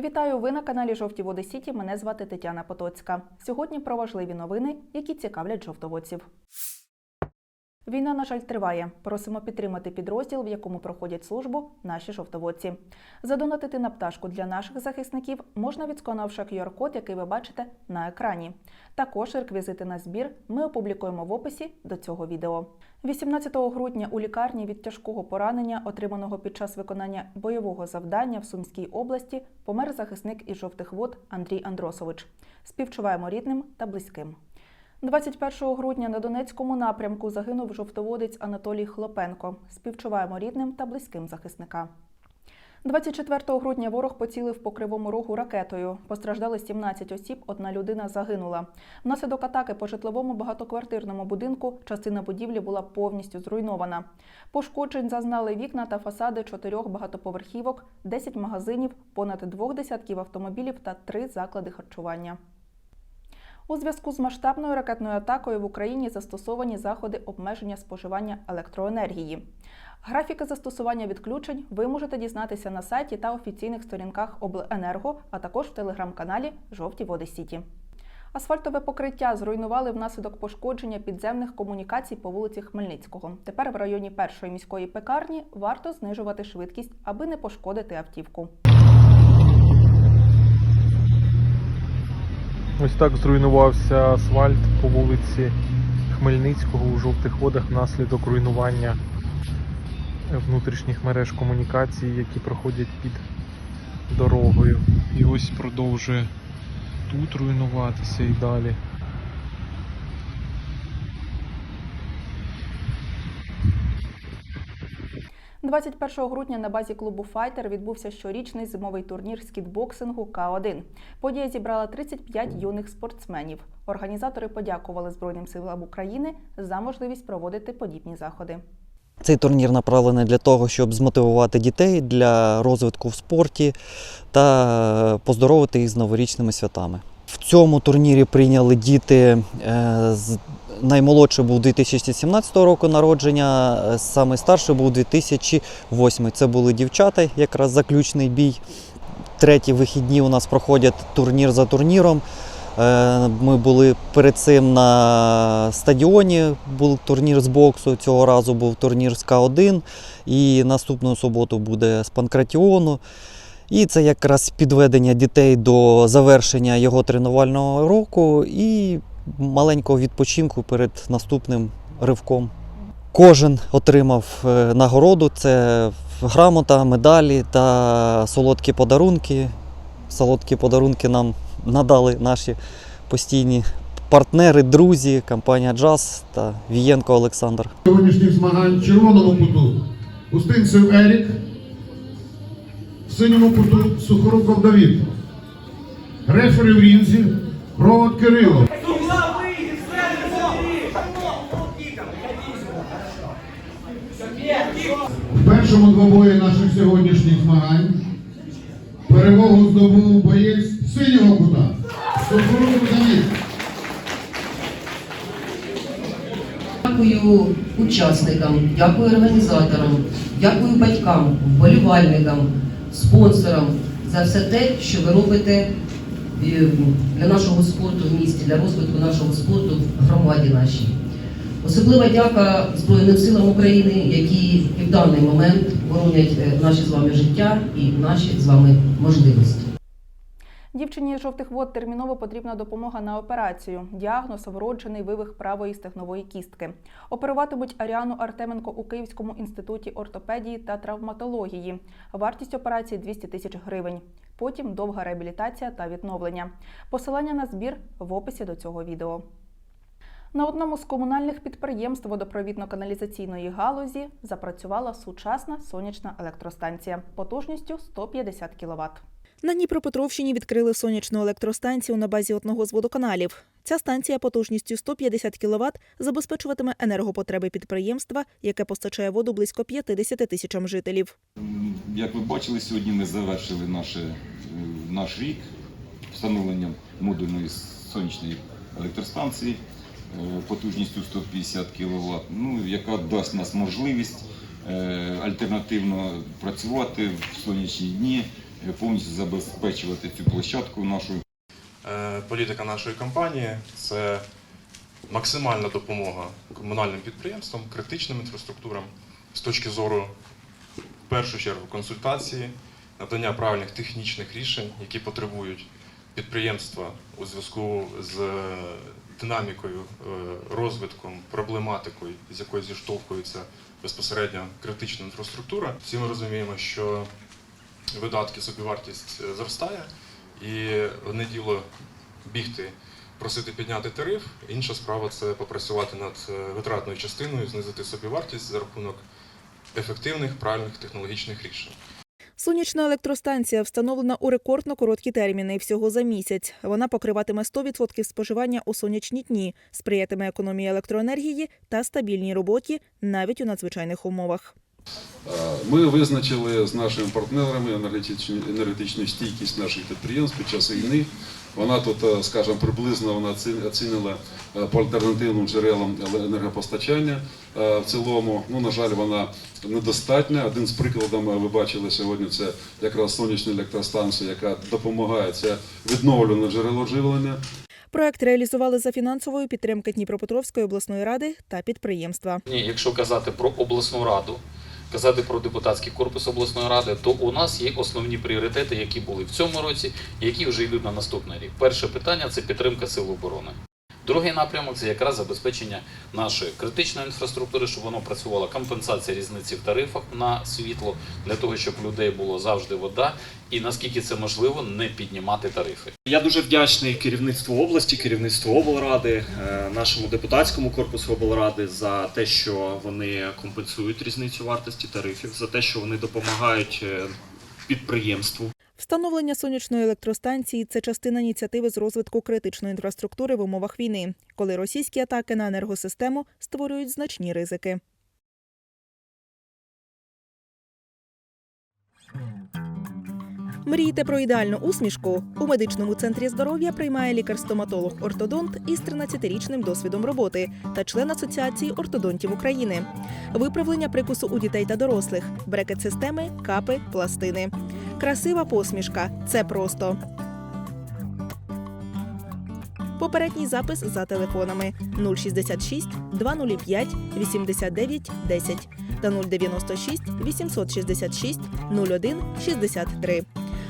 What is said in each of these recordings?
Вітаю! Ви на каналі Жовті Води Сіті. Мене звати Тетяна Потоцька. Сьогодні про важливі новини, які цікавлять жовтоводців. Війна, на жаль, триває. Просимо підтримати підрозділ, в якому проходять службу наші жовтоводці. Задонатити на пташку для наших захисників можна відсканувавши QR-код, який ви бачите на екрані. Також реквізити на збір ми опублікуємо в описі до цього відео. 18 грудня у лікарні від тяжкого поранення, отриманого під час виконання бойового завдання в Сумській області, помер захисник із жовтих вод Андрій Андросович. Співчуваємо рідним та близьким. 21 грудня на Донецькому напрямку загинув жовтоводець Анатолій Хлопенко. Співчуваємо рідним та близьким захисника. 24 грудня ворог поцілив по кривому рогу ракетою. Постраждали 17 осіб, одна людина загинула. Внаслідок атаки по житловому багатоквартирному будинку частина будівлі була повністю зруйнована. Пошкоджень зазнали вікна та фасади чотирьох багатоповерхівок, 10 магазинів, понад двох десятків автомобілів та три заклади харчування. У зв'язку з масштабною ракетною атакою в Україні застосовані заходи обмеження споживання електроенергії. Графіки застосування відключень ви можете дізнатися на сайті та офіційних сторінках Обленерго, а також в телеграм-каналі Жовті Води Сіті. Асфальтове покриття зруйнували внаслідок пошкодження підземних комунікацій по вулиці Хмельницького. Тепер в районі першої міської пекарні варто знижувати швидкість, аби не пошкодити автівку. Ось так зруйнувався асфальт по вулиці Хмельницького у жовтих водах внаслідок руйнування внутрішніх мереж комунікацій, які проходять під дорогою. І ось продовжує тут руйнуватися і далі. – 21 грудня на базі клубу Файтер відбувся щорічний зимовий турнір з кітбоксингу К1. Подія зібрала 35 юних спортсменів. Організатори подякували Збройним силам України за можливість проводити подібні заходи. Цей турнір направлений для того, щоб змотивувати дітей для розвитку в спорті та поздоровити їх з новорічними святами. В цьому турнірі прийняли діти. е, з- Наймолодший був 2017 року народження, е, самий старший був 2008. Це були дівчата, якраз заключний бій. Треті вихідні у нас проходять турнір за турніром. Е, Ми були перед цим на стадіоні, був турнір з боксу. Цього разу був турнір з К1. І наступну суботу буде з Панкратіону. І це якраз підведення дітей до завершення його тренувального року і маленького відпочинку перед наступним ривком. Кожен отримав е, нагороду: це грамота, медалі та солодкі подарунки. Солодкі подарунки нам надали наші постійні партнери, друзі, компанія Джаз та Вієнко Олександр. сьогоднішніх змагань в червоному куту Устинцев Ерік, в синьому куту Сухоруков Давід. Рефері в рінзі Провод Кирило. Першому двобої наших сьогоднішніх змагань перемогу здобув боєць синього кута. Дякую учасникам, дякую організаторам, дякую батькам, вболівальникам, спонсорам за все те, що ви робите е, для нашого спорту в місті, для розвитку нашого спорту в громаді нашій. Особлива дяка Збройним силам України, які в даний момент боронять е, наші з вами життя і наші з вами можливості. Дівчині жовтих вод терміново потрібна допомога на операцію. Діагноз вроджений вивих правої стегнової кістки. Оперуватимуть Аріану Артеменко у Київському інституті ортопедії та травматології. Вартість операції 200 тисяч гривень. Потім довга реабілітація та відновлення. Посилання на збір в описі до цього відео. На одному з комунальних підприємств водопровідно-каналізаційної галузі запрацювала сучасна сонячна електростанція потужністю 150 кВт. На Дніпропетровщині відкрили сонячну електростанцію на базі одного з водоканалів. Ця станція потужністю 150 кВт забезпечуватиме енергопотреби підприємства, яке постачає воду близько 50 тисячам жителів. Як ви бачили, сьогодні ми завершили наше, е, наш рік встановленням модульної сонячної електростанції потужністю 150 кВт, ну, яка дасть нас можливість е, альтернативно працювати в сонячні дні е, повністю забезпечувати цю площадку нашу Е, Політика нашої компанії це максимальна допомога комунальним підприємствам, критичним інфраструктурам з точки зору, в першу чергу, консультації, надання правильних технічних рішень, які потребують підприємства у зв'язку з е, динамікою, е, розвитком, проблематикою, з якою зіштовхується безпосередньо критична інфраструктура. Всі ми розуміємо, що видатки, собівартість е, зростає, і одне діло бігти, просити підняти тариф. Інша справа це попрацювати над витратною частиною, знизити собівартість за рахунок ефективних, правильних технологічних рішень. Сонячна електростанція встановлена у рекордно короткі терміни всього за місяць. Вона покриватиме 100% споживання у сонячні дні, сприятиме економії електроенергії та стабільній роботі навіть у надзвичайних умовах. Е, Ми визначили з нашими партнерами енергетичну, енергетичну стійкість наших підприємств під час війни. Вона тут, е, скажімо, приблизно вона оці- оцінила е, по альтернативним джерелам енергопостачання. В цілому, ну, на жаль, вона недостатня. Один з прикладів ви бачили сьогодні, це якраз сонячна електростанція, яка допомагає це відновлюване джерело живлення. Проект реалізували за фінансової підтримки Дніпропетровської обласної ради та підприємства. Ні, якщо казати про обласну раду, казати про депутатський корпус обласної ради, то у нас є основні пріоритети, які були в цьому році, які вже йдуть на наступний рік. Перше питання це підтримка сил оборони. Другий напрямок це якраз забезпечення нашої критичної інфраструктури, щоб воно працювало, компенсація різниці в тарифах на світло для того, щоб людей було завжди вода, і наскільки це можливо, не піднімати тарифи. Я дуже вдячний керівництву області, керівництву облради, е, нашому депутатському корпусу облради за те, що вони компенсують різницю вартості тарифів, за те, що вони допомагають е, підприємству. Встановлення сонячної електростанції це частина ініціативи з розвитку критичної інфраструктури в умовах війни, коли російські атаки на енергосистему створюють значні ризики. Мрієте про ідеальну усмішку? У медичному центрі здоров'я приймає лікар-стоматолог-ортодонт із 13-річним досвідом роботи та член Асоціації ортодонтів України. Виправлення прикусу у дітей та дорослих, брекет-системи, капи, пластини. Красива посмішка це просто. Попередній запис за телефонами 066 205 89 10 та 096 866 01 63.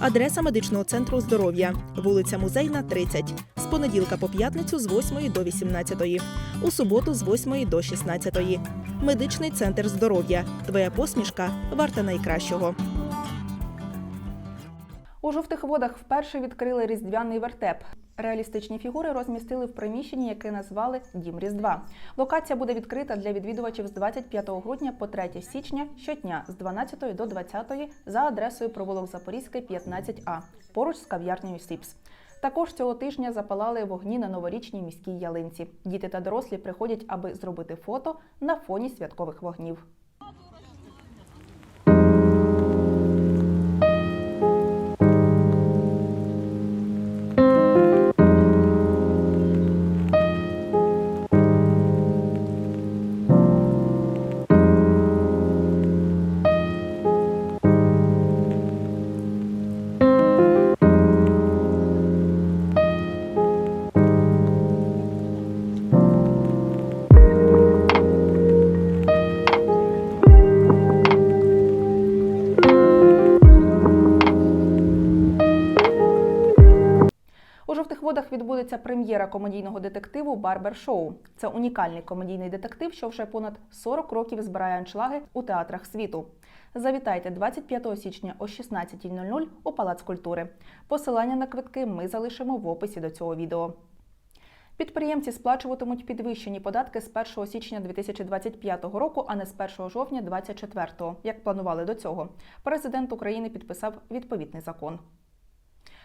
Адреса медичного центру здоров'я, вулиця Музейна, 30. З понеділка по п'ятницю з 8 до 18. У суботу з 8 до 16. Медичний центр здоров'я. Твоя посмішка варта найкращого. У жовтих водах вперше відкрили різдвяний вертеп. Реалістичні фігури розмістили в приміщенні, яке назвали Дім Різдва. Локація буде відкрита для відвідувачів з 25 грудня по 3 січня щодня з 12 до 20 за адресою провулок Запорізький, 15А, поруч з кав'ярнею Сіпс. Також цього тижня запалали вогні на новорічній міській ялинці. Діти та дорослі приходять, аби зробити фото на фоні святкових вогнів. Водах прем'єра комедійного детективу Барбер Шоу. Це унікальний комедійний детектив, що вже понад 40 років збирає аншлаги у театрах світу. Завітайте 25 січня о 16.00 у Палац культури. Посилання на квитки ми залишимо в описі до цього відео. Підприємці сплачуватимуть підвищені податки з 1 січня 2025 року, а не з 1 жовтня 2024, як планували до цього. Президент України підписав відповідний закон.